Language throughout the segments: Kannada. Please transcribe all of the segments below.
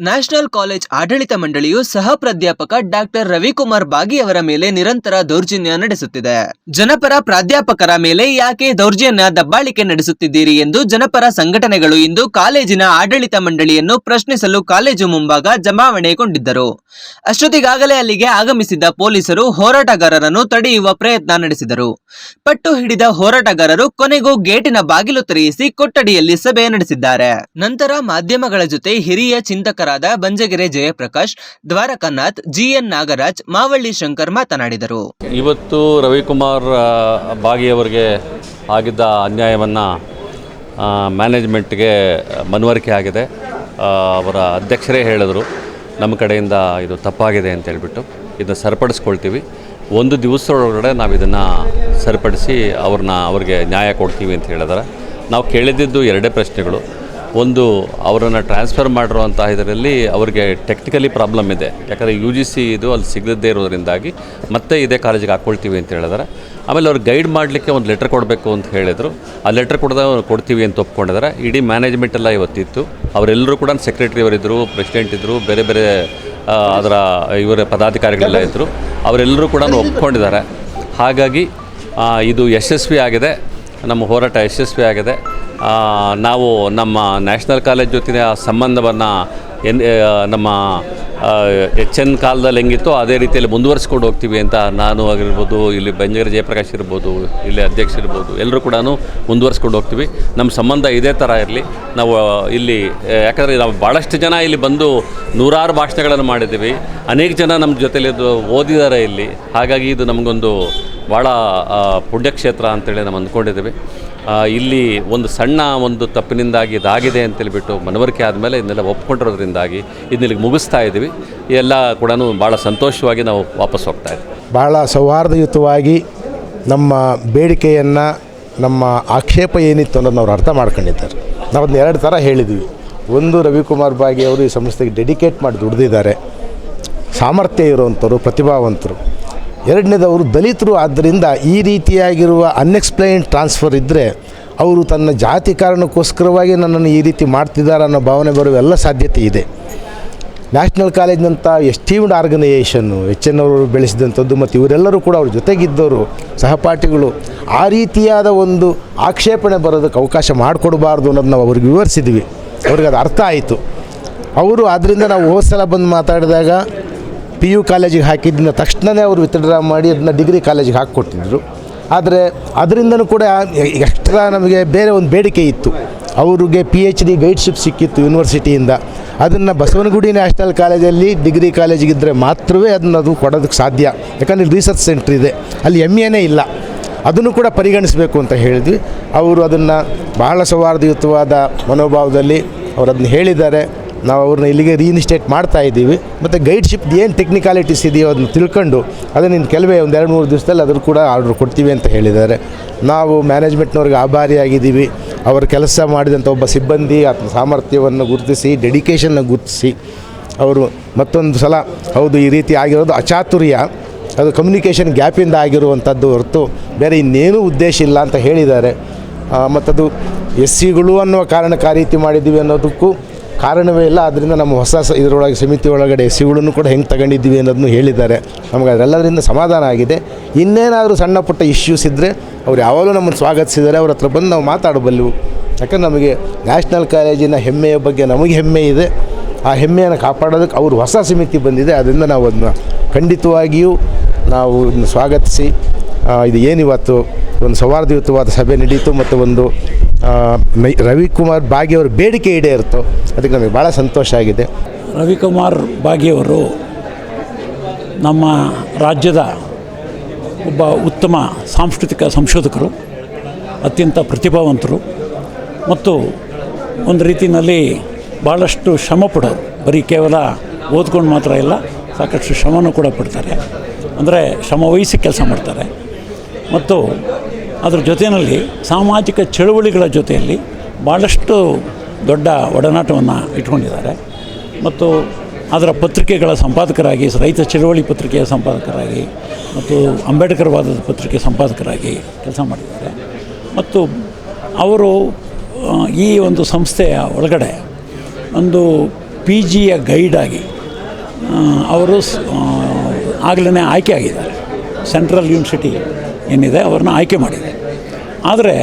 ನ್ಯಾಷನಲ್ ಕಾಲೇಜ್ ಆಡಳಿತ ಮಂಡಳಿಯು ಸಹ ಪ್ರಾಧ್ಯಾಪಕ ಡಾಕ್ಟರ್ ರವಿಕುಮಾರ್ ಬಾಗಿ ಅವರ ಮೇಲೆ ನಿರಂತರ ದೌರ್ಜನ್ಯ ನಡೆಸುತ್ತಿದೆ. ಜನಪರ ಪ್ರಾಧ್ಯಾಪಕರ ಮೇಲೆ ಯಾಕೆ ದೌರ್ಜನ್ಯ ದಬ್ಬಾಳಿಕೆ ನಡೆಸುತ್ತಿದ್ದೀರಿ ಎಂದು ಜನಪರ ಸಂಘಟನೆಗಳು ಇಂದು ಕಾಲೇಜಿನ ಆಡಳಿತ ಮಂಡಳಿಯನ್ನು ಪ್ರಶ್ನಿಸಲು ಕಾಲೇಜು ಮುಂಭಾಗ ಜಮಾವಣೆಗೊಂಡಿದ್ದರು. ಅಷ್ಟೊತ್ತಿಗಾಗಲೇ ಅಲ್ಲಿಗೆ ಆಗಮಿಸಿದ್ದ ಪೊಲೀಸರು ಹೋರಾಟಗಾರರನ್ನು ತಡೆಯುವ ಪ್ರಯತ್ನ ನಡೆಸಿದರು. ಪಟ್ಟು ಹಿಡಿದ ಹೋರಾಟಗಾರರು ಕೊನೆಗೂ ಗೇಟಿನ ಬಾಗಿಲು ತೆರೆಯಿಸಿ ಕೊಠಡಿಯಲ್ಲಿ ಸಭೆ ನಡೆಸಿದ್ದಾರೆ. ನಂತರ ಮಾಧ್ಯಮಗಳ ಜೊತೆ ಹಿರಿಯ ಚಿಂತಕರಾದ ಬಂಜಗೆರೆ ಜಯಪ್ರಕಾಶ್, ದ್ವಾರಕನಾಥ್, ಜಿಎನ್ ನಾಗರಾಜ್, ಮಾವಳ್ಳಿ ಶಂಕರ್ ಮಾತನಾಡಿದರು. ಇವತ್ತು ರವಿಕುಮಾರ್ ಬಾಗಿಯವರಿಗೆ ಆಗಿದ್ದ ಅನ್ಯಾಯವನ್ನು ಮ್ಯಾನೇಜ್ಮೆಂಟ್ಗೆ ಮನವರಿಕೆ ಆಗಿದೆ. ಅವರ ಅಧ್ಯಕ್ಷರೇ ಹೇಳಿದರು, ನಮ್ಮ ಕಡೆಯಿಂದ ಇದು ತಪ್ಪಾಗಿದೆ ಅಂತ ಹೇಳ್ಬಿಟ್ಟು ಇದನ್ನು ಸರಿಪಡಿಸ್ಕೊಳ್ತೀವಿ. ಒಂದು ದಿವಸದೊಳಗಡೆ ನಾವು ಇದನ್ನು ಸರಿಪಡಿಸಿ ಅವ್ರನ್ನ ಅವ್ರಿಗೆ ನ್ಯಾಯ ಕೊಡ್ತೀವಿ ಅಂತ ಹೇಳಿದ್ರೆ. ನಾವು ಕೇಳಿದ್ದು ಎರಡೇ ಪ್ರಶ್ನೆಗಳು. ಒಂದು ಅವರನ್ನು ಟ್ರಾನ್ಸ್ಫರ್ ಮಾಡಿರುವಂಥ ಇದರಲ್ಲಿ ಅವರಿಗೆ ಟೆಕ್ನಿಕಲಿ ಪ್ರಾಬ್ಲಮ್ ಇದೆ. ಯಾಕಂದರೆ ಯು ಜಿ ಸಿ ಇದು ಅಲ್ಲಿ ಸಿಗದೇ ಇರೋದರಿಂದಾಗಿ ಮತ್ತೆ ಇದೇ ಕಾಲೇಜಿಗೆ ಹಾಕ್ಕೊಳ್ತೀವಿ ಅಂತ ಹೇಳಿದ್ದಾರೆ ಆಮೇಲೆ ಅವ್ರು ಗೈಡ್ ಮಾಡಲಿಕ್ಕೆ ಒಂದು ಲೆಟ್ರ್ ಕೊಡಬೇಕು ಅಂತ ಹೇಳಿದರು. ಆ ಲೆಟ್ರ್ ಕೊಡದ ಕೊಡ್ತೀವಿ ಅಂತ ಒಪ್ಕೊಂಡಿದ್ದಾರೆ ಇಡೀ ಮ್ಯಾನೇಜ್ಮೆಂಟ್ ಎಲ್ಲ ಇವತ್ತಿತ್ತು. ಅವರೆಲ್ಲರೂ ಕೂಡ ಸೆಕ್ರೆಟರಿ ಅವರಿದ್ದರು ಪ್ರೆಸಿಡೆಂಟ್ ಇದ್ದರು ಬೇರೆ ಬೇರೆ ಅದರ ಇವರ ಪದಾಧಿಕಾರಿಗಳೆಲ್ಲ ಇದ್ದರು ಅವರೆಲ್ಲರೂ ಕೂಡ ಒಪ್ಕೊಂಡಿದ್ದಾರೆ ಹಾಗಾಗಿ ಇದು ಯಶಸ್ವಿ ಆಗಿದೆ. ನಮ್ಮ ಹೋರಾಟ ಯಶಸ್ವಿ ಆಗಿದೆ. ನಾವು ನಮ್ಮ ನ್ಯಾಷನಲ್ ಕಾಲೇಜ್ ಜೊತೆಯ ಸಂಬಂಧವನ್ನು ಎನ್ ನಮ್ಮ ಎಚ್ ಎನ್ ಕಾಲದಲ್ಲಿ ಹೆಂಗಿತ್ತು ಅದೇ ರೀತಿಯಲ್ಲಿ ಮುಂದುವರಿಸ್ಕೊಂಡು ಹೋಗ್ತೀವಿ ಅಂತ ನಾನು ಆಗಿರ್ಬೋದು, ಇಲ್ಲಿ ಬೆಂಜಗಿರಿ ಜಯಪ್ರಕಾಶ್ ಇರ್ಬೋದು, ಇಲ್ಲಿ ಅಧ್ಯಕ್ಷ ಇರ್ಬೋದು, ಎಲ್ಲರೂ ಕೂಡ ಮುಂದುವರಿಸ್ಕೊಂಡು ಹೋಗ್ತೀವಿ. ನಮ್ಮ ಸಂಬಂಧ ಇದೇ ಥರ ಇರಲಿ. ನಾವು ಇಲ್ಲಿ ಯಾಕಂದರೆ ನಾವು ಭಾಳಷ್ಟು ಜನ ಇಲ್ಲಿ ಬಂದು ನೂರಾರು ಭಾಷಣಗಳನ್ನು ಮಾಡಿದ್ದೀವಿ. ಅನೇಕ ಜನ ನಮ್ಮ ಜೊತೆಲಿ ಓದಿದ್ದಾರೆ ಇಲ್ಲಿ. ಹಾಗಾಗಿ ಇದು ನಮಗೊಂದು ಭಾಳ ಪುಣ್ಯಕ್ಷೇತ್ರ ಅಂತೇಳಿ ನಾವು ಅಂದ್ಕೊಂಡಿದ್ದೀವಿ. ಇಲ್ಲಿ ಒಂದು ಸಣ್ಣ ಒಂದು ತಪ್ಪಿನಿಂದಾಗಿ ಇದಾಗಿದೆ ಅಂತೇಳಿಬಿಟ್ಟು ಮನವರಿಕೆ ಆದಮೇಲೆ ಇದನ್ನೆಲ್ಲ ಒಪ್ಕೊಂಡಿರೋದ್ರಿಂದಾಗಿ ಇದನ್ನಿಲ್ಲಿಗೆ ಮುಗಿಸ್ತಾ ಇದ್ದೀವಿ. ಎಲ್ಲ ಕೂಡ ಭಾಳ ಸಂತೋಷವಾಗಿ ನಾವು ವಾಪಸ್ ಹೋಗ್ತಾ ಇದ್ದೀವಿ ಭಾಳ ಸೌಹಾರ್ದಯುತವಾಗಿ ನಮ್ಮ ಬೇಡಿಕೆಯನ್ನು, ನಮ್ಮ ಆಕ್ಷೇಪ ಏನಿತ್ತು ಅನ್ನೋದು ನಾವು ಅರ್ಥ ಮಾಡ್ಕೊಂಡಿದ್ದಾರೆ. ನಾವು ಅದನ್ನ ಎರಡು ಥರ ಹೇಳಿದ್ವಿ. ಒಂದು ರವಿಕುಮಾರ್ ಬಾಗಿ ಅವರು ಈ ಸಂಸ್ಥೆಗೆ ಡೆಡಿಕೇಟ್ ಮಾಡಿ ದುಡಿದಿದ್ದಾರೆ. ಸಾಮರ್ಥ್ಯ ಇರುವಂಥವ್ರು, ಪ್ರತಿಭಾವಂತರು. ಎರಡನೇದು ಅವರು ದಲಿತರು. ಆದ್ದರಿಂದ ಈ ರೀತಿಯಾಗಿರುವ ಅನ್ಎಕ್ಸ್ಪ್ಲೈನ್ಡ್ ಟ್ರಾನ್ಸ್ಫರ್ ಇದ್ದರೆ ಅವರು ತನ್ನ ಜಾತಿ ಕಾರಣಕ್ಕೋಸ್ಕರವಾಗಿ ನನ್ನನ್ನು ಈ ರೀತಿ ಮಾಡ್ತಿದ್ದಾರೆ ಅನ್ನೋ ಭಾವನೆ ಬರುವ ಎಲ್ಲ ಸಾಧ್ಯತೆ ಇದೆ. ನ್ಯಾಷನಲ್ ಕಾಲೇಜ್ನಂಥ ಎಸ್ಟೀಮ್ಡ್ ಆರ್ಗನೈಸೇಷನ್ನು ಎಚ್ ಎನ್ ಅವರು ಬೆಳೆಸಿದಂಥದ್ದು ಮತ್ತು ಇವರೆಲ್ಲರೂ ಕೂಡ ಅವ್ರ ಜೊತೆಗಿದ್ದವರು, ಸಹಪಾಠಿಗಳು ಆ ರೀತಿಯಾದ ಒಂದು ಆಕ್ಷೇಪಣೆ ಬರೋದಕ್ಕೆ ಅವಕಾಶ ಮಾಡಿಕೊಡಬಾರ್ದು ಅನ್ನೋದು ನಾವು ಅವ್ರಿಗೆ ವಿವರಿಸಿದ್ವಿ. ಅವ್ರಿಗೆ ಅದು ಅರ್ಥ ಆಯಿತು. ಅವರು ಆದ್ದರಿಂದ ನಾವು ಹೋದ ಸಲ ಬಂದು ಮಾತಾಡಿದಾಗ ಪಿ ಯು ಕಾಲೇಜಿಗೆ ಹಾಕಿದ್ದ ತಕ್ಷಣವೇ ಅವರು ವಿತ್ಡ್ರಾ ಮಾಡಿ ಅದನ್ನ ಡಿಗ್ರಿ ಕಾಲೇಜಿಗೆ ಹಾಕಿಕೊಟ್ಟಿದ್ರು. ಆದರೆ ಅದರಿಂದನೂ ಕೂಡ ಎಕ್ಸ್ಟ್ರಾ ನಮಗೆ ಬೇರೆ ಒಂದು ಬೇಡಿಕೆ ಇತ್ತು. ಅವ್ರಿಗೆ ಪಿ ಎಚ್ ಡಿ ಗೈಡ್ಶಿಪ್ ಸಿಕ್ಕಿತ್ತು ಯೂನಿವರ್ಸಿಟಿಯಿಂದ ಅದನ್ನು ಬಸವನಗುಡಿ ನ್ಯಾಷನಲ್ ಕಾಲೇಜಲ್ಲಿ ಡಿಗ್ರಿ ಕಾಲೇಜಿಗಿದ್ದರೆ ಮಾತ್ರವೇ ಅದನ್ನು ಅದು ಕೊಡೋದಕ್ಕೆ ಸಾಧ್ಯ. ಯಾಕಂದರೆ ರಿಸರ್ಚ್ ಸೆಂಟ್ರ್ ಇದೆ. ಅಲ್ಲಿ ಎಂ ಎನೇ ಇಲ್ಲ. ಅದನ್ನು ಕೂಡ ಪರಿಗಣಿಸಬೇಕು ಅಂತ ಹೇಳಿದ್ವಿ. ಅವರು ಅದನ್ನು ಬಹಳ ಸೌಹಾರ್ದಯುತವಾದ ಮನೋಭಾವದಲ್ಲಿ ಅವರು ಅದನ್ನ ಹೇಳಿದ್ದಾರೆ. ನಾವು ಅವ್ರನ್ನ ಇಲ್ಲಿಗೆ ರೀಇನ್ಸ್ಟೇಟ್ ಮಾಡ್ತಾ ಇದ್ದೀವಿ. ಮತ್ತು ಗೈಡ್ಶಿಪ್ ಏನು ಟೆಕ್ನಿಕಾಲಿಟೀಸ್ ಇದೆಯೋ ಅದನ್ನು ತಿಳ್ಕೊಂಡು ಅದನ್ನು ಕೆಲವೇ ಒಂದು ಎರಡು ಮೂರು ದಿವಸದಲ್ಲಿ ಅದ್ರ ಕೂಡ ಆರ್ಡ್ರ್ ಕೊಡ್ತೀವಿ ಅಂತ ಹೇಳಿದ್ದಾರೆ. ನಾವು ಮ್ಯಾನೇಜ್ಮೆಂಟ್ನವ್ರಿಗೆ ಆಭಾರಿಯಾಗಿದ್ದೀವಿ. ಅವರ ಕೆಲಸ ಮಾಡಿದಂಥ ಒಬ್ಬ ಸಿಬ್ಬಂದಿ ಆತ್ಮ ಸಾಮರ್ಥ್ಯವನ್ನು ಗುರುತಿಸಿ ಡೆಡಿಕೇಷನ್ನ ಗುರುತಿಸಿ, ಅವರು ಮತ್ತೊಂದು ಸಲ ಹೌದು ಈ ರೀತಿ ಆಗಿರೋದು ಅಚಾತುರ್ಯ. ಅದು ಕಮ್ಯುನಿಕೇಷನ್ ಗ್ಯಾಪಿಂದ ಆಗಿರುವಂಥದ್ದು ಹೊರತು ಬೇರೆ ಇನ್ನೇನೂ ಉದ್ದೇಶ ಇಲ್ಲ ಅಂತ ಹೇಳಿದ್ದಾರೆ. ಮತ್ತದು ಎಸ್ ಸಿಗಳು ಅನ್ನುವ ಕಾರಣಕ್ಕೆ ಆ ರೀತಿ ಮಾಡಿದ್ದೀವಿ ಅನ್ನೋದಕ್ಕೂ ಕಾರಣವೇ ಇಲ್ಲ ಅದರಿಂದ ನಮ್ಮ ಹೊಸ ಇದರೊಳಗೆ ಸಮಿತಿ ಒಳಗಡೆ ಸಿಗಳನ್ನು ಕೂಡ ಹೆಂಗೆ ತಗೊಂಡಿದ್ದೀವಿ ಅನ್ನೋದನ್ನು ಹೇಳಿದ್ದಾರೆ. ನಮಗೆ ಅದೆಲ್ಲದರಿಂದ ಸಮಾಧಾನ ಆಗಿದೆ. ಇನ್ನೇನಾದರೂ ಸಣ್ಣ ಪುಟ್ಟ ಇಶ್ಯೂಸ್ ಇದ್ದರೆ ಅವ್ರು ಯಾವಾಗಲೂ ನಮ್ಮನ್ನು ಸ್ವಾಗತಿಸಿದ್ದಾರೆ, ಅವ್ರ ಹತ್ರ ಬಂದು ನಾವು ಮಾತಾಡಬಲ್ಲೆವು. ಯಾಕಂದ್ರೆ ನಮಗೆ ನ್ಯಾಷನಲ್ ಕಾಲೇಜಿನ ಹೆಮ್ಮೆಯ ಬಗ್ಗೆ ನಮಗೆ ಹೆಮ್ಮೆ ಇದೆ. ಆ ಹೆಮ್ಮೆಯನ್ನು ಕಾಪಾಡೋದಕ್ಕೆ ಅವರು ಹೊಸ ಸಮಿತಿ ಬಂದಿದೆ ಅದರಿಂದ ನಾವು ಅದನ್ನ ಖಂಡಿತವಾಗಿಯೂ ನಾವು ಸ್ವಾಗತಿಸಿ ಇದು ಏನಿವತ್ತು? ಒಂದು ಸೌಹಾರ್ದಯುತವಾದ ಸಭೆ ನಡೀತು ಮತ್ತು ಒಂದು ರವಿಕುಮಾರ್ ಬಾಗಿ ಬೇಡಿಕೆ ಈಡೇರಿತು. ಅದಕ್ಕೆ ನಮಗೆ ಭಾಳ ಸಂತೋಷ ಆಗಿದೆ. ರವಿಕುಮಾರ್ ಬಾಗಿಯವರು ನಮ್ಮ ರಾಜ್ಯದ ಒಬ್ಬ ಉತ್ತಮ ಸಾಂಸ್ಕೃತಿಕ ಸಂಶೋಧಕರು, ಅತ್ಯಂತ ಪ್ರತಿಭಾವಂತರು ಮತ್ತು ಒಂದು ರೀತಿಯಲ್ಲಿ ಭಾಳಷ್ಟು ಶ್ರಮ ಪಡೋರು ಬರೀ ಕೇವಲ ಓದ್ಕೊಂಡು ಮಾತ್ರ ಇಲ್ಲ, ಸಾಕಷ್ಟು ಶ್ರಮನೂ ಕೂಡ ಪಡ್ತಾರೆ. ಅಂದರೆ ಶ್ರಮ ವಹಿಸಿ ಕೆಲಸ ಮಾಡ್ತಾರೆ. ಮತ್ತು ಅದರ ಜೊತೆಯಲ್ಲಿ ಸಾಮಾಜಿಕ ಚಳುವಳಿಗಳ ಜೊತೆಯಲ್ಲಿ ಭಾಳಷ್ಟು ದೊಡ್ಡ ಒಡನಾಟವನ್ನು ಇಟ್ಕೊಂಡಿದ್ದಾರೆ. ಮತ್ತು ಅದರ ಪತ್ರಿಕೆಗಳ ಸಂಪಾದಕರಾಗಿ, ರೈತ ಚಳುವಳಿ ಪತ್ರಿಕೆಯ ಸಂಪಾದಕರಾಗಿ ಮತ್ತು ಅಂಬೇಡ್ಕರ್ ವಾದದ ಪತ್ರಿಕೆ ಸಂಪಾದಕರಾಗಿ ಕೆಲಸ ಮಾಡಿದ್ದಾರೆ. ಮತ್ತು ಅವರು ಈ ಒಂದು ಸಂಸ್ಥೆಯ ಒಳಗಡೆ ಒಂದು ಪಿ ಜಿಯ ಗೈಡಾಗಿ ಅವರು ಆಗಲೇ ಆಯ್ಕೆ ಆಗಿದ್ದಾರೆ. ಸೆಂಟ್ರಲ್ ಯೂನಿವರ್ಸಿಟಿ ಏನಿದೆ, ಅವ್ರನ್ನ ಆಯ್ಕೆ ಮಾಡಿದೆ. ಆದರೆ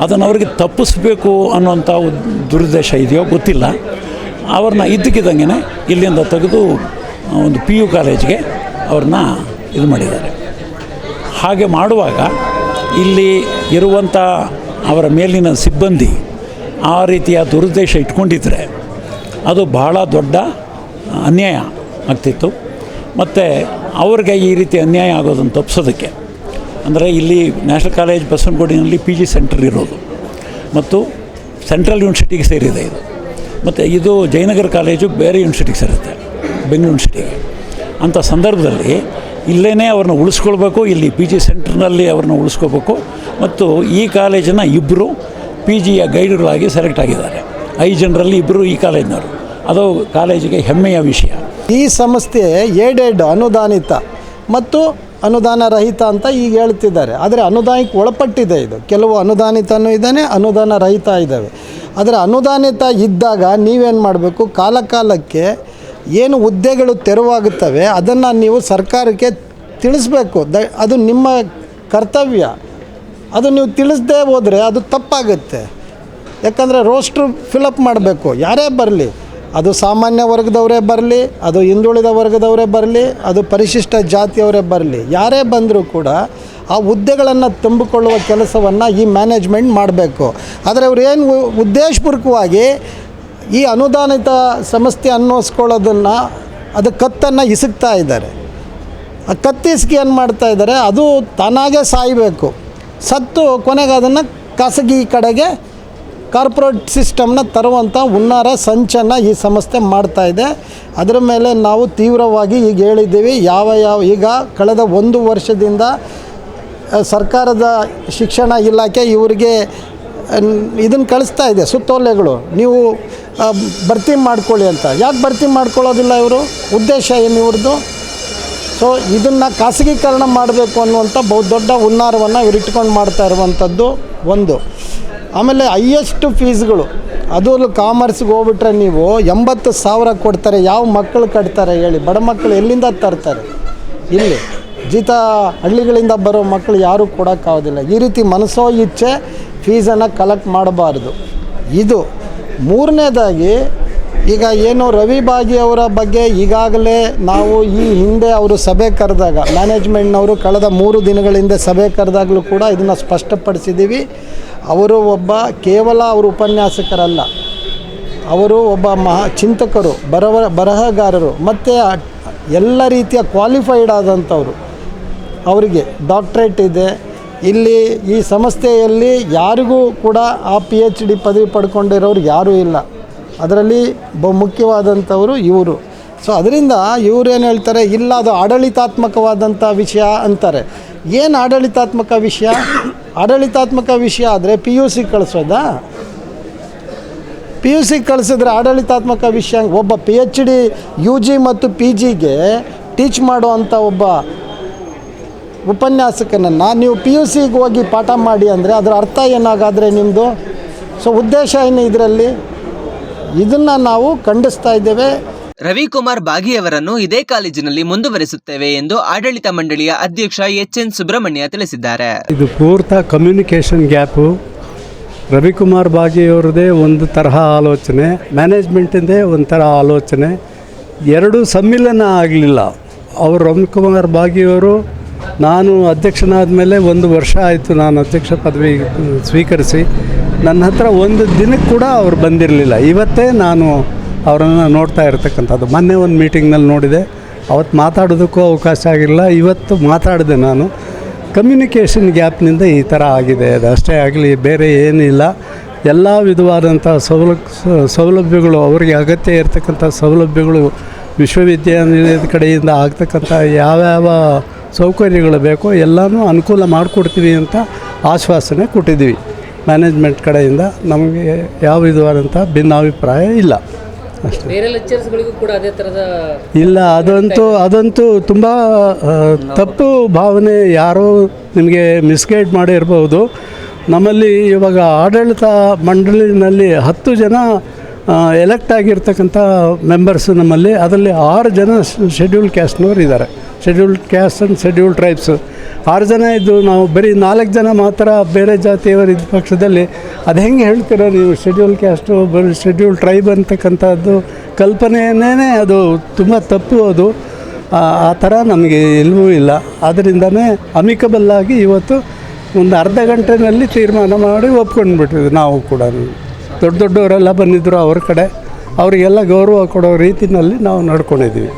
ಅದನ್ನು ಅವ್ರಿಗೆ ತಪ್ಪಿಸ್ಬೇಕು ಅನ್ನೋಂಥ ದುರುದ್ದೇಶ ಇದೆಯೋ ಗೊತ್ತಿಲ್ಲ. ಅವ್ರನ್ನ ಇದ್ದಕ್ಕಿದ್ದಂಗೆ ಇಲ್ಲಿಂದ ತೆಗೆದು ಒಂದು ಪಿ ಯು ಕಾಲೇಜ್ಗೆ ಅವ್ರನ್ನ ಇದು ಮಾಡಿದ್ದಾರೆ. ಹಾಗೆ ಮಾಡುವಾಗ ಇಲ್ಲಿ ಇರುವಂಥ ಅವರ ಮೇಲಿನ ಸಿಬ್ಬಂದಿ ಆ ರೀತಿಯ ದುರುದ್ದೇಶ ಇಟ್ಕೊಂಡಿದ್ದರೆ ಅದು ಬಹಳ ದೊಡ್ಡ ಅನ್ಯಾಯ ಆಗ್ತಿತ್ತು. ಮತ್ತು ಅವ್ರಿಗೆ ಈ ರೀತಿ ಅನ್ಯಾಯ ಆಗೋದನ್ನು ತಪ್ಪಿಸೋದಕ್ಕೆ ಅಂದರೆ ಇಲ್ಲಿ ನ್ಯಾಷನಲ್ ಕಾಲೇಜ್ ಬಸವನಗುಡಿನಲ್ಲಿ ಪಿ ಜಿ ಸೆಂಟರ್ ಇರೋದು. ಮತ್ತು ಸೆಂಟ್ರಲ್ ಯೂನಿವರ್ಸಿಟಿಗೆ ಸೇರಿದೆ ಇದು. ಮತ್ತು ಇದು ಜಯನಗರ ಕಾಲೇಜು ಬೇರೆ ಯೂನಿವರ್ಸಿಟಿಗೆ ಸೇರುತ್ತೆ ಬೆಂಗಳೂರು ಯೂನಿವರ್ಸಿಟಿಗೆ ಅಂಥ ಸಂದರ್ಭದಲ್ಲಿ ಇಲ್ಲೇ ಅವ್ರನ್ನ ಉಳಿಸ್ಕೊಳ್ಬೇಕು, ಇಲ್ಲಿ ಪಿ ಜಿ ಸೆಂಟ್ರ್ನಲ್ಲಿ ಅವ್ರನ್ನ ಉಳಿಸ್ಕೋಬೇಕು ಮತ್ತು ಈ ಕಾಲೇಜನ್ನು ಇಬ್ಬರು ಪಿ ಜಿಯ ಗೈಡ್ಗಳಾಗಿ ಸೆಲೆಕ್ಟ್ ಆಗಿದ್ದಾರೆ. ಐದು ಜನರಲ್ಲಿ ಇಬ್ಬರು ಈ ಕಾಲೇಜಿನವರು ಅದು ಕಾಲೇಜಿಗೆ ಹೆಮ್ಮೆಯ ವಿಷಯ. ಈ ಸಂಸ್ಥೆ ಏಡೆಡ್ ಅನುದಾನಿತ ಮತ್ತು ಅನುದಾನ ರಹಿತ ಅಂತ ಈಗ ಹೇಳ್ತಿದ್ದಾರೆ. ಆದರೆ ಅನುದಾನಕ್ಕೆ ಒಳಪಟ್ಟಿದೆ ಇದು. ಕೆಲವು ಅನುದಾನಿತನೂ ಇದ್ದಾನೆ ಅನುದಾನ ರಹಿತ ಇದ್ದಾವೆ. ಆದರೆ ಅನುದಾನಿತ ಇದ್ದಾಗ ನೀವೇನು ಮಾಡಬೇಕು? ಕಾಲಕಾಲಕ್ಕೆ ಏನು ಹುದ್ದೆಗಳು ತೆರವಾಗುತ್ತವೆ, ಅದನ್ನು ನೀವು ಸರ್ಕಾರಕ್ಕೆ ತಿಳಿಸ್ಬೇಕು. ದ, ಅದು ನಿಮ್ಮ ಕರ್ತವ್ಯ. ಅದು ನೀವು ತಿಳಿಸದೇ ಹೋದರೆ ಅದು ತಪ್ಪಾಗುತ್ತೆ. ಯಾಕಂದರೆ ರೋಸ್ಟ್ರು ಫಿಲಪ್ ಮಾಡಬೇಕು. ಯಾರೇ ಬರಲಿ. ಅದು ಸಾಮಾನ್ಯ ವರ್ಗದವರೇ ಬರಲಿ, ಅದು ಹಿಂದುಳಿದ ವರ್ಗದವರೇ ಬರಲಿ, ಅದು ಪರಿಶಿಷ್ಟ ಜಾತಿಯವರೇ ಬರಲಿ, ಯಾರೇ ಬಂದರೂ ಕೂಡ ಆ ಹುದ್ದೆಗಳನ್ನು ತುಂಬಿಕೊಳ್ಳುವ ಕೆಲಸವನ್ನು ಈ ಮ್ಯಾನೇಜ್ಮೆಂಟ್ ಮಾಡಬೇಕು. ಆದರೆ ಏನು ಉದ್ದೇಶಪೂರ್ವಕವಾಗಿ ಈ ಅನುದಾನಿತ ಸಂಸ್ಥೆ ಅನ್ನೋಸ್ಕೊಳ್ಳೋದನ್ನು, ಅದು ಕತ್ತನ್ನು ಇಸುಕ್ತಾ ಇದ್ದಾರೆ. ಆ ಕತ್ತಿಸ್ಕಿ ಏನು ಮಾಡ್ತಾ ಇದ್ದಾರೆ, ಅದು ತಾನಾಗೆ ಸಾಯಬೇಕು. ಸತ್ತು ಕೊನೆಗೆ ಅದನ್ನು ಖಾಸಗಿ ಕಡೆಗೆ ಕಾರ್ಪೊರೇಟ್ ಸಿಸ್ಟಮ್ನ ತರುವಂಥ ಹುನ್ನಾರ ಸಂಚನ್ನು ಈ ಸಂಸ್ಥೆ ಮಾಡ್ತಾ ಇದೆ. ಅದರ ಮೇಲೆ ನಾವು ತೀವ್ರವಾಗಿ ಈಗ ಹೇಳಿದ್ದೀವಿ, ಯಾವ ಯಾವ, ಈಗ ಕಳೆದ ಒಂದು ವರ್ಷದಿಂದ ಸರ್ಕಾರದ ಶಿಕ್ಷಣ ಇಲಾಖೆ ಇವರಿಗೆ ಇದನ್ನು ಕಳಿಸ್ತಾ ಇದೆ ಸುತ್ತೋಲೆಗಳು. ನೀವು ಭರ್ತಿ ಮಾಡ್ಕೊಳ್ಳಿ ಅಂತ. ಯಾಕೆ ಭರ್ತಿ ಮಾಡ್ಕೊಳ್ಳೋದಿಲ್ಲ ಇವರು? ಉದ್ದೇಶ ಏನು ಇವ್ರದ್ದು? ಸೊ, ಇದನ್ನು ಖಾಸಗೀಕರಣ ಮಾಡಬೇಕು ಅನ್ನುವಂಥ ಬಹು ದೊಡ್ಡ ಹುನ್ನಾರವನ್ನು ಇವ್ರು ಇಟ್ಕೊಂಡು ಮಾಡ್ತಾ ಇರುವಂಥದ್ದು ಒಂದು. ಆಮೇಲೆ ಹೈಯೆಸ್ಟ್ ಫೀಸ್ಗಳು. ಅದು ಕಾಮರ್ಸ್ಗೆ ಹೋಗ್ಬಿಟ್ರೆ ನೀವು ಎಂಬತ್ತು ಸಾವಿರ ಕೊಡ್ತಾರೆ, ಯಾವ ಮಕ್ಕಳು ಕಟ್ತಾರೆ ಹೇಳಿ. ಬಡ ಮಕ್ಕಳು ಎಲ್ಲಿಂದ ತರ್ತಾರೆ? ಇಲ್ಲಿ. ಜೀತ ಹಳ್ಳಿಗಳಿಂದ ಬರೋ ಮಕ್ಕಳು ಯಾರೂ ಕೊಡೋಕ್ಕಾಗೋದಿಲ್ಲ. ಈ ರೀತಿ ಮನಸ್ಸೋ ಇಚ್ಛೆ ಫೀಸನ್ನು ಕಲೆಕ್ಟ್ ಮಾಡಬಾರ್ದು. ಇದು ಮೂರನೇದಾಗಿ, ಈಗ ಏನು ರವಿ ಬಾಗಿ ಅವರ ಬಗ್ಗೆ ಈಗಾಗಲೇ ನಾವು ಈ ಹಿಂದೆ ಅವರು ಸಭೆ ಕರೆದಾಗ ಮ್ಯಾನೇಜ್ಮೆಂಟ್ನವರು ಕಳೆದ ಮೂರು ದಿನಗಳಿಂದ ಸಭೆ ಕರೆದಾಗಲೂ ಕೂಡ ಇದನ್ನು ಸ್ಪಷ್ಟಪಡಿಸಿದ್ದೀವಿ. ಅವರು ಒಬ್ಬ ಕೇವಲ ಅವರು ಉಪನ್ಯಾಸಕರಲ್ಲ. ಅವರು ಒಬ್ಬ ಮಹಾ ಚಿಂತಕರು, ಬರವ ಬರಹಗಾರರು, ಮತ್ತು ಎಲ್ಲ ರೀತಿಯ ಕ್ವಾಲಿಫೈಡ್ ಆದಂಥವರು. ಅವರಿಗೆ ಡಾಕ್ಟ್ರೇಟ್ ಇದೆ. ಇಲ್ಲಿ ಈ ಸಂಸ್ಥೆಯಲ್ಲಿ ಯಾರಿಗೂ ಕೂಡ ಆ ಪಿ ಎಚ್ ಡಿ ಪದವಿ ಪಡ್ಕೊಂಡಿರೋರು ಯಾರೂ ಇಲ್ಲ. ಅದರಲ್ಲಿ ಬಹು ಮುಖ್ಯವಾದಂಥವರು ಇವರು. ಸೊ, ಅದರಿಂದ ಇವ್ರು ಏನು ಹೇಳ್ತಾರೆ, ಇಲ್ಲ ಅದು ಆಡಳಿತಾತ್ಮಕವಾದಂಥ ವಿಷಯ ಅಂತಾರೆ. ಏನು ಆಡಳಿತಾತ್ಮಕ ವಿಷಯ? ಆಡಳಿತಾತ್ಮಕ ವಿಷಯ ಆದರೆ ಪಿ ಯು ಸಿ ಕಳಿಸೋದಾ? ಪಿ ಯು ಸಿ ಕಳಿಸಿದ್ರೆ ಆಡಳಿತಾತ್ಮಕ ವಿಷಯ ಒಬ್ಬ P H D U G ಮತ್ತು ಪಿ ಜಿಗೆ ಟೀಚ್ ಮಾಡುವಂಥ ಒಬ್ಬ ಉಪನ್ಯಾಸಕನನ್ನು ನೀವು ಪಿ ಯು ಸಿಗೆ ಹೋಗಿ ಪಾಠ ಮಾಡಿ ಅಂದರೆ ಅದರ ಅರ್ಥ ಏನಾಗಾದರೆ ನಿಮ್ಮದು ಸೊ ಉದ್ದೇಶ ಏನು ಇದರಲ್ಲಿ ಇದನ್ನು ನಾವು ಖಂಡಿಸ್ತಾ ಇದ್ದೇವೆ. ರವಿಕುಮಾರ್ ಬಾಗಿಯವರನ್ನು ಇದೇ ಕಾಲೇಜಿನಲ್ಲಿ ಮುಂದುವರಿಸುತ್ತೇವೆ ಎಂದು ಆಡಳಿತ ಮಂಡಳಿಯ ಅಧ್ಯಕ್ಷ ಎಚ್ ಎನ್ ಸುಬ್ರಹ್ಮಣ್ಯ ತಿಳಿಸಿದ್ದಾರೆ. ಇದು ಪೂರ್ತ ಕಮ್ಯುನಿಕೇಶನ್ ಗ್ಯಾಪು ರವಿಕುಮಾರ್ ಬಾಗಿಯವರದೇ ಒಂದು ತರಹ ಆಲೋಚನೆ ಮ್ಯಾನೇಜ್ಮೆಂಟಿಂದೇ ತರಹ ಆಲೋಚನೆ. ಎರಡು ಸಮ್ಮಿಲನ ಆಗಲಿಲ್ಲ. ಅವರು ರವಿಕುಮಾರ್ ಬಾಗಿಯವರು ನಾನು ಅಧ್ಯಕ್ಷನಾದ ಮೇಲೆ ಒಂದು ವರ್ಷ ಆಯಿತು ನಾನು ಅಧ್ಯಕ್ಷ ಪದವಿ ಸ್ವೀಕರಿಸಿ. ನನ್ನ ಹತ್ರ ಒಂದು ದಿನಕ್ಕೆ ಕೂಡ ಅವರು ಬಂದಿರಲಿಲ್ಲ. ಇವತ್ತೇ ನಾನು ಅವರನ್ನು ನೋಡ್ತಾ ಇರ್ತಕ್ಕಂಥದ್ದು. ಮೊನ್ನೆ ಒಂದು ಮೀಟಿಂಗ್ನಲ್ಲಿ ನೋಡಿದೆ, ಅವತ್ತು ಮಾತಾಡೋದಕ್ಕೂ ಅವಕಾಶ ಆಗಿಲ್ಲ, ಇವತ್ತು ಮಾತಾಡಿದೆ ನಾನು. ಕಮ್ಯುನಿಕೇಷನ್ ಗ್ಯಾಪ್ನಿಂದ ಈ ಥರ ಆಗಿದೆ, ಅದು ಅಷ್ಟೇ ಆಗಲಿ, ಬೇರೆ ಏನಿಲ್ಲ ಎಲ್ಲ ವಿಧವಾದಂಥ ಸೌಲ ಸೌಲಭ್ಯಗಳು, ಅವರಿಗೆ ಅಗತ್ಯ ಇರತಕ್ಕಂಥ ಸೌಲಭ್ಯಗಳು ವಿಶ್ವವಿದ್ಯಾನಿಲಯದ ಕಡೆಯಿಂದ ಆಗ್ತಕ್ಕಂಥ ಯಾವ್ಯಾವ ಸೌಕರ್ಯಗಳು ಬೇಕೋ ಎಲ್ಲನೂ ಅನುಕೂಲ ಮಾಡಿಕೊಡ್ತೀವಿ ಅಂತ ಆಶ್ವಾಸನೆ ಕೊಟ್ಟಿದ್ದೀವಿ. ಮ್ಯಾನೇಜ್ಮೆಂಟ್ ಕಡೆಯಿಂದ ನಮಗೆ ಯಾವ ವಿಧವಾದಂಥ ಭಿನ್ನಾಭಿಪ್ರಾಯ ಇಲ್ಲ. ಬೇರೆ ಲೆಕ್ಚರ್ಸ್ಗಳಿಗೂ ಕೂಡ ಅದೇ ಥರದ ಇಲ್ಲ ಅದಂತೂ ಅದಂತೂ ತುಂಬ ತಪ್ಪು ಭಾವನೆ ಯಾರೋ ನಿಮಗೆ ಮಿಸ್ಗೈಡ್ ಮಾಡಿರ್ಬೋದು ನಮ್ಮಲ್ಲಿ ಇವಾಗ ಆಡಳಿತ ಮಂಡಳಿನಲ್ಲಿ ಹತ್ತು ಜನ ಎಲೆಕ್ಟ್ ಆಗಿರ್ತಕ್ಕಂಥ ಮೆಂಬರ್ಸ್ ನಮ್ಮಲ್ಲಿ ಅದರಲ್ಲಿ ಆರು ಜನ ಶೆಡ್ಯೂಲ್ ಕ್ಯಾಸ್ಟ್ನವ್ರು ಇದ್ದಾರೆ. Scheduled caste and schedule tribes ಆರು ಜನ ಇದ್ದು ನಾವು ಬರೀ ನಾಲ್ಕು ಜನ ಮಾತ್ರ ಬೇರೆ ಜಾತಿಯವರು ಇದ್ದ ಪಕ್ಷದಲ್ಲಿ. ಅದು ಹೆಂಗೆ ಹೇಳ್ತೀರ ನೀವು? ಶೆಡ್ಯೂಲ್ ಕ್ಯಾಸ್ಟು ಬರೀ ಶೆಡ್ಯೂಲ್ ಟ್ರೈಬ್ ಅಂತಕ್ಕಂಥದ್ದು ಕಲ್ಪನೆಯೇ ಅದು ತುಂಬ ತಪ್ಪು ಅದು. ಆ ಥರ ನಮಗೆ ಎಲ್ಲವೂ ಇಲ್ಲ. ಆದ್ದರಿಂದನೇ ಅಮಿಕಬಲ್ ಆಗಿ ಇವತ್ತು ಒಂದು ಅರ್ಧ ಗಂಟೆನಲ್ಲಿ ತೀರ್ಮಾನ ಮಾಡಿ ಒಪ್ಕೊಂಡು ಬಿಟ್ಟಿದ್ವಿ ನಾವು ಕೂಡ. ದೊಡ್ಡ ದೊಡ್ಡವರೆಲ್ಲ ಬಂದಿದ್ದರು ಅವ್ರ ಕಡೆ. ಅವರಿಗೆಲ್ಲ ಗೌರವ ಕೊಡೋ ರೀತಿಯಲ್ಲಿ ನಾವು ನಡ್ಕೊಂಡಿದ್ದೀವಿ.